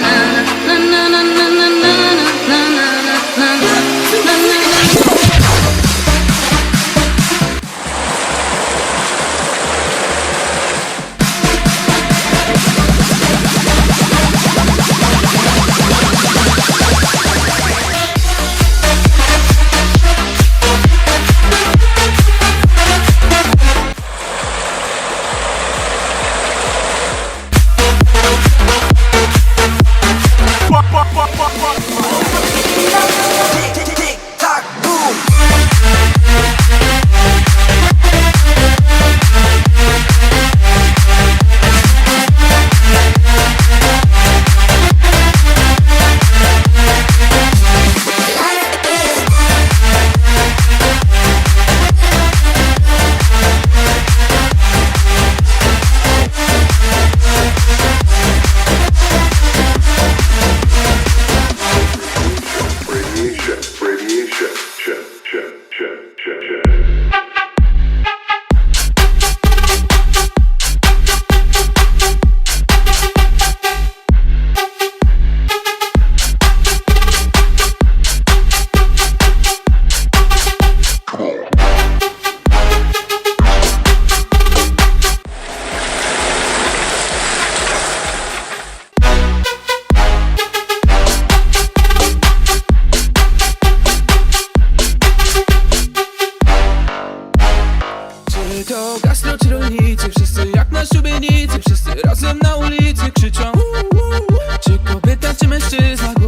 na, na. na ulicy krzyczą. Czy kobieta, czy mężczyzna?